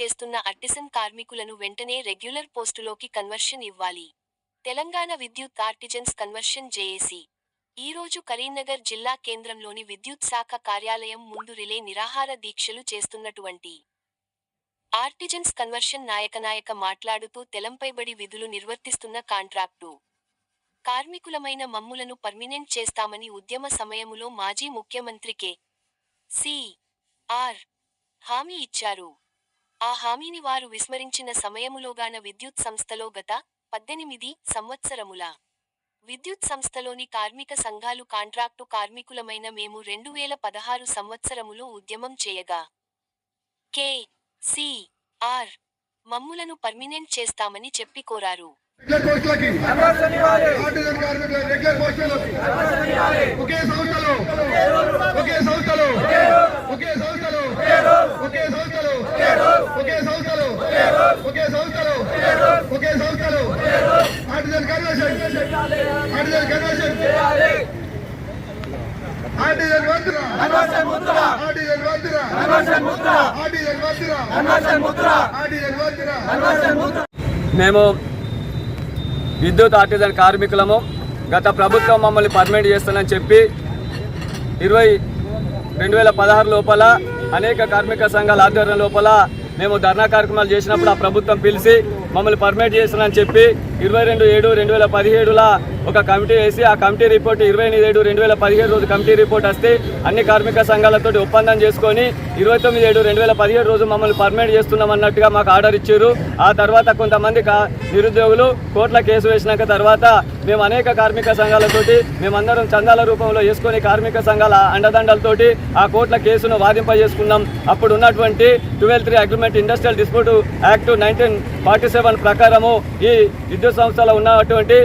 చేస్తున్న ఆర్టిసన్ కార్మికులను వెంటనే రెగ్యులర్ పోస్టులోకి కన్వర్షన్ ఇవ్వాలి. తెలంగాణ విద్యుత్ ఆర్టిజన్స్ కన్వర్షన్ జేఏసీ. ఈ రోజు కరీంనగర్ జిల్లా కేంద్రంలోని విద్యుత్ శాఖ కార్యాలయం ముందు రిలే నిరాహార దీక్షలు చేస్తున్నటువంటి ఆర్టిజన్స్ కన్వర్షన్ నాయకనాయక మాట్లాడుతూ తెలంపైబడి విధులు నిర్వర్తిస్తున్న కాంట్రాక్టు. కార్మికులమైన మమ్ములను పర్మినెంట్ చేస్తామని ఉద్యమ సమయములో మాజీ ముఖ్యమంత్రి కె. సి. ఆర్. హామీ ఇచ్చారు. ఆ హామీని వారు విస్మరించిన సమయములోగాన విద్యుత్ సంస్థలో గత పద్దెనిమిది సంవత్సరముల విద్యుత్ సంస్థలోని కార్మిక సంఘాలు కాంట్రాక్టు కార్మికులమైన మేము రెండు వేల పదహారు సంవత్సరములో ఉద్యమం చేయగా కె సి ఆర్ మమ్ములను పర్మినెంట్ చేస్తామని చెప్పి కోరారు రెగ్యులర్ పోస్టులకి ఆర్టిజన్ కార్మికుల రెగ్యులర్ పోస్టులకి ఒకే సంస్థలో ఒకే సంస్థలో ఒకే సంస్థలో ఒకే సంస్థలో ఒకే సంస్థలో ఒకే సంస్థలో ఒకే సంస్థలో artisan conversion artisan conversion artisan వంతురా artisan వంతురా ఆర్టిజన్ వంతురా ఆర్టిజన్ వంతురా మేము విద్యుత్ ఆర్టిజన్ కార్మికులము. గత ప్రభుత్వం మమ్మల్ని పర్మిట్ చేస్తుందని చెప్పి ఇరవై రెండు వేల పదహారు లోపల అనేక కార్మిక సంఘాల ఆధ్వర్యం లోపల మేము ధర్నా కార్యక్రమాలు చేసినప్పుడు ఆ ప్రభుత్వం పిలిచి మమ్మల్ని పర్మిట్ చేస్తుందని చెప్పి ఇరవై రెండు ఏడు రెండు వేల పదిహేడులా ఒక కమిటీ వేసి ఆ కమిటీ రిపోర్ట్ ఇరవై ఎనిమిది ఏడు రెండు వేల పదిహేడు రోజు కమిటీ రిపోర్ట్ వస్తే అన్ని కార్మిక సంఘాలతో ఒప్పందం చేసుకొని ఇరవై తొమ్మిది ఏడు రెండు వేల పదిహేడు రోజు మమ్మల్ని పర్మిట్ చేస్తున్నాం అన్నట్టుగా మాకు ఆర్డర్ ఇచ్చారు. ఆ తర్వాత కొంతమంది కా- నిరుద్యోగులు కోర్టుల కేసు వేసినాక తర్వాత మేము అనేక కార్మిక సంఘాలతోటి మేమందరం చందాల రూపంలో వేసుకొని కార్మిక సంఘాల అండదండలతోటి ఆ కోర్టుల కేసును వాదింపజేసుకున్నాం. అప్పుడు ఉన్నటువంటి twelve three agreement industrial dispute act nineteen forty seven ప్రకారము ఈ విద్యుత్ సంస్థలో ఉన్నటువంటి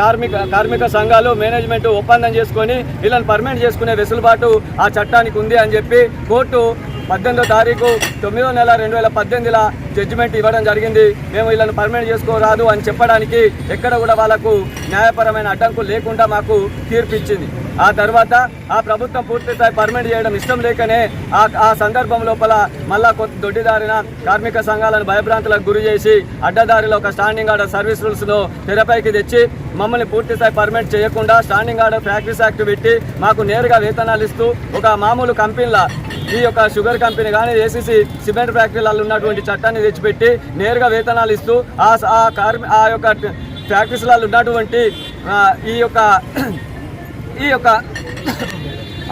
కార్మిక కార్మిక సంఘాలు మేనేజ్మెంట్ ఒప్పందం చేసుకొని వీళ్ళని పర్మనెంట్ చేసుకునే వెసులుబాటు ఆ చట్టానికి ఉంది అని చెప్పి కోర్టు పద్దెనిమిదో తారీఖు తొమ్మిదో నెల రెండు వేల పద్దెనిమిదిలో జడ్జిమెంట్ ఇవ్వడం జరిగింది. మేము వీళ్ళని పర్మనెంట్ చేసుకోరాదు అని చెప్పడానికి ఎక్కడ కూడా వాళ్ళకు న్యాయపరమైన అడ్డంకులు లేకుండా మాకు తీర్పు ఇచ్చింది. ఆ తర్వాత ఆ ప్రభుత్వం పూర్తి స్థాయి పర్మనెంట్ చేయడం ఇష్టం లేకనే ఆ ఆ సందర్భం లోపల మళ్ళా కొత్త దొడ్డిదారిన కార్మిక సంఘాలను భయభ్రాంతులకు గురి చేసి అడ్డదారిలో ఒక స్టాండింగ్ ఆర్డర్ సర్వీస్ రూల్స్ను తెరపైకి తెచ్చి మమ్మల్ని పూర్తి స్థాయి పర్మిట్ చేయకుండా స్టాండింగ్ ఆర్డర్ ఫ్యాక్టరీస్ యాక్ట్ పెట్టి మాకు నేరుగా వేతనాలు ఇస్తూ ఒక మామూలు కంపెనీల ఈ యొక్క షుగర్ కంపెనీ కానీ ఏసీసీ సిమెంట్ ఫ్యాక్టరీలలో ఉన్నటువంటి చట్టాన్ని తెచ్చిపెట్టి నేరుగా వేతనాలు ఇస్తూ ఆ కార్మి ఆ యొక్క ఫ్యాక్టరీస్లలో ఉన్నటువంటి ఈ యొక్క ఈ యొక్క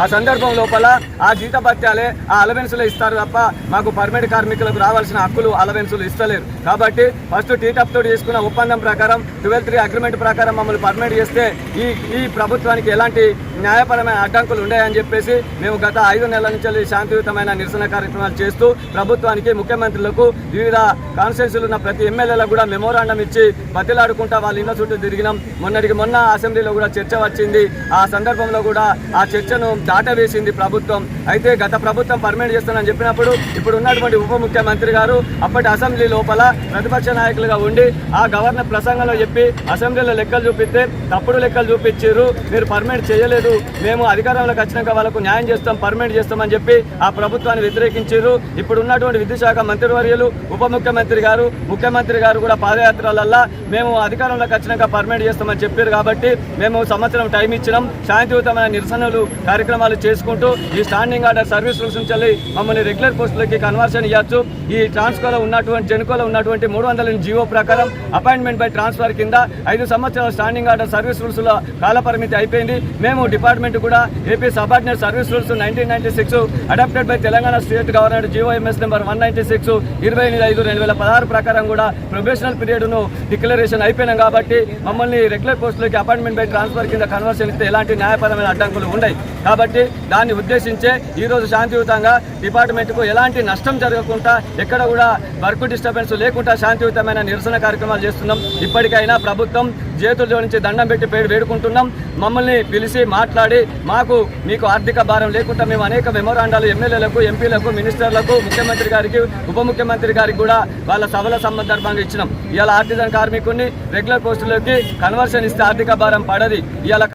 ఆ సందర్భం లోపల ఆ జీతభత్యాలే ఆ అలవెన్సులు ఇస్తారు తప్ప మాకు పర్మిట్ కార్మికులకు రావాల్సిన హక్కులు అలవెన్సులు ఇస్తలేరు. కాబట్టి ఫస్ట్ టీటప్ తోటి చేసుకున్న ఒప్పందం ప్రకారం ట్వెల్వ్ త్రీ అగ్రిమెంట్ ప్రకారం మమ్మల్ని పర్మిట్ చేస్తే ఈ ఈ ప్రభుత్వానికి ఎలాంటి న్యాయపరమైన అడ్డంకులు ఉన్నాయని చెప్పేసి మేము గత ఐదు నెలల నుంచి శాంతియుతమైన నిరసన కార్యక్రమాలు చేస్తూ ప్రభుత్వానికి ముఖ్యమంత్రులకు వివిధ కాన్స్టిట్యూన్సీలు ఉన్న ప్రతి ఎమ్మెల్యేలకు కూడా మెమోరాండం ఇచ్చి బతిలాడుకుంటా వాళ్ళ ఇళ్ళ చుట్టూ తిరిగినాం. మొన్నటికి మొన్న అసెంబ్లీలో కూడా చర్చ వచ్చింది. ఆ సందర్భంలో కూడా ఆ చర్చను దాటవేసింది ప్రభుత్వం. అయితే గత ప్రభుత్వం పర్మిట్ చేస్తానని చెప్పినప్పుడు ఇప్పుడు ఉన్నటువంటి ఉప ముఖ్యమంత్రి గారు అప్పటి అసెంబ్లీ లోపల ప్రతిపక్ష నాయకులుగా ఉండి ఆ గవర్నర్ ప్రసంగంలో చెప్పి అసెంబ్లీలో లెక్కలు చూపిస్తే తప్పుడు లెక్కలు చూపించారు. మీరు పర్మిట్ చేయలేదు. మేము అధికారంలోకి వచ్చినాక వాళ్ళకు న్యాయం చేస్తాం పర్మిట్ చేస్తామని చెప్పి ఆ ప్రభుత్వాన్ని వ్యతిరేకించారు. ఇప్పుడు ఉన్నటువంటి విద్యుశాఖ మంత్రివర్యులు ఉప ముఖ్యమంత్రి గారు ముఖ్యమంత్రి గారు కూడా పాదయాత్రలల్లా మేము అధికారంలోకి వచ్చినాక పర్మిట్ చేస్తామని చెప్పారు కాబట్టి మేము సంవత్సరం టైం ఇచ్చినాం. శాంతియుతమైన నిరసనలు కార్యక్రమం కార్యక్రమాలు చేసుకుంటూ ఈ స్టాండింగ్ ఆర్డర్ సర్వీస్ రూల్స్ నుంచి వెళ్ళి మమ్మల్ని రెగ్యులర్ పోస్టులకి కన్వర్షన్ ఇవ్వచ్చు ఈ ట్రాన్స్కోలో ఉన్నటువంటి జెన్కోలో ఉన్నటువంటి మూడు వందల జీవో ప్రకారం అపాయింట్మెంట్ బై ట్రాన్స్ఫర్ కింద ఐదు సంవత్సరాల స్టాండింగ్ ఆర్డర్ సర్వీస్ రూల్స్లో కాలపరిమితి కాల పరిమితి అయిపోయింది. మేము డిపార్ట్మెంట్ కూడా AP subordinate service rules nineteen ninety six adopted by Telangana state governor G O M S number one ninety six ఇరవై ఎనిమిది ఐదు రెండు వేల పదహారు ప్రకారం కూడా ప్రొఫెషనల్ పీరియడ్ను డిక్లరేషన్ అయిపోయినాం కాబట్టి మమ్మల్ని రెగ్యులర్ పోస్టులకి అపాయింట్మెంట్ బై ట్రాన్స్ఫర్ కింద కన్వర్షన్ ఇస్తే ఎలాంటి న్యాయపరమైన అడ్డంకులు ఉన్నాయి కాబట్టి దాన్ని ఉద్దేశించే ఈరోజు శాంతియుతంగా డిపార్ట్మెంట్కు ఎలాంటి నష్టం జరగకుండా ఎక్కడ కూడా వర్క్ డిస్టర్బెన్స్ లేకుండా శాంతియుతమైన నిరసన కార్యక్రమాలు చేస్తున్నాం. ఇప్పటికైనా ప్రభుత్వం చేతుల్లో నుంచి దండం పెట్టి పేరు వేడుకుంటున్నాం. మమ్మల్ని పిలిచి మాట్లాడి మాకు మీకు ఆర్థిక భారం లేకుండా మేము అనేక మెమోరాండాలు ఎమ్మెల్యేలకు ఎంపీలకు మినిస్టర్లకు ముఖ్యమంత్రి గారికి ఉప ముఖ్యమంత్రి గారికి కూడా వాళ్ళ సభల సందర్భంగా ఇచ్చినాం. ఇవాళ ఆర్టిజన్ కార్మికుడిని రెగ్యులర్ పోస్టులోకి కన్వర్షన్ ఇస్తే ఆర్థిక భారం పడది. ఇవాళ